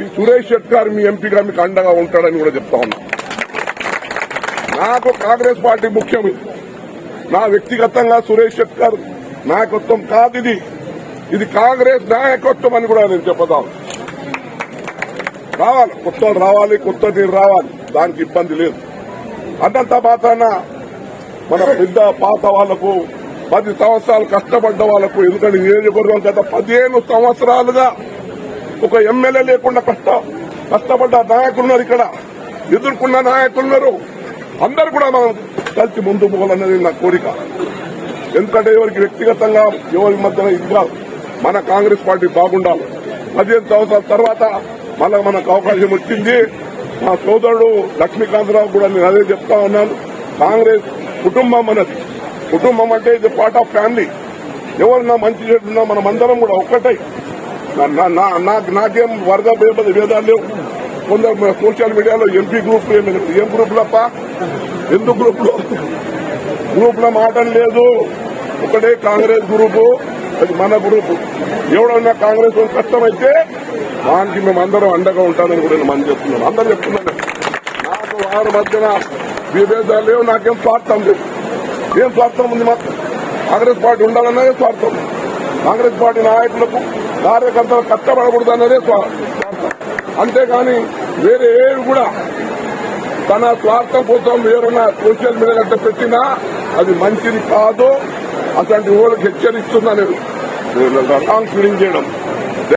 ఈ సురేష్ షెట్కార్ మీ ఎంపీగా మీకు అండగా ఉంటాడని కూడా చెప్తా ఉన్నా. నాకు కాంగ్రెస్ పార్టీ ముఖ్యం నా వ్యక్తిగతంగా సురేష్ షెట్కర్ నాయకత్వం కాదు ఇది. ఇది కాంగ్రెస్ నాయకత్వం అని కూడా నేను చెప్పదాం? రావాలి. కొత్త రావాలి కొత్త నీరు రావాలి. దానికి ఇబ్బంది లేదు. అన్నంత మాత్రాన మన పెద్ద పాత వాళ్ళకు పది సంవత్సరాలు కష్టపడ్డ వాళ్ళకు ఎందుకంటే నియోజకవర్గం గత పదిహేను సంవత్సరాలుగా ఒక ఎమ్మెల్యే లేకుండా కష్ట కష్టపడ్డ నాయకులున్నారు ఇక్కడ. ఎదుర్కొన్న నాయకులున్నారు. అందరు కూడా మనం కలిసి ముందు పోవాలన్నది నా కోరిక. ఎందుకంటే ఎవరికి వ్యక్తిగతంగా ఎవరి మధ్యన ఇది కాదు మన కాంగ్రెస్ పార్టీ బాగుండాలి. పదిహేను సంవత్సరాల తర్వాత మళ్ళా మనకు అవకాశం వచ్చింది. మా సోదరుడు లక్ష్మీకాంతరావు కూడా నేను అదే చెప్తా ఉన్నాను. కాంగ్రెస్ కుటుంబం అన్నది. కుటుంబం అంటే ఇది పార్ట్ ఆఫ్ ఫ్యామిలీ ఎవరు మంచి చెడున్నా మనం అందరం కూడా ఒక్కటే. నాకేం వరద భేద భేదాలు లేవు కొందరు సోషల్ మీడియాలో ఎంపీ గ్రూప్ ఏమి ఏం గ్రూప్ లప్ప ఎందుకు గ్రూప్లో గ్రూప్లో మాట లేదు. ఒకటే కాంగ్రెస్ గ్రూపు అది మన గ్రూపు. ఎవడన్నా కాంగ్రెస్ కష్టమైతే దానికి మేము అందరం అండగా ఉంటామని కూడా నేను మనం చెప్తున్నాను. అందరం చెప్తున్నాను. నాకు వారి మధ్యన విభేదాలు లేవు నాకేం స్వార్థం లేదు. ఏం స్వార్థం ఉంది మాకు? కాంగ్రెస్ పార్టీ ఉండాలన్నదే స్వార్థం. కాంగ్రెస్ పార్టీ నాయకులకు కార్యకర్తలు కష్టపడకూడదు అన్నదే అంతేగాని వేరే ఏవి కూడా తన స్వార్థం కోసం వేరన్నా సోషల్ మీడియా గంట పెట్టినా అది మంచిది కాదు అట్లాంటి వాళ్ళకి హెచ్చరిస్తుందని రాంగ్ ఫీలింగ్ చేయడం.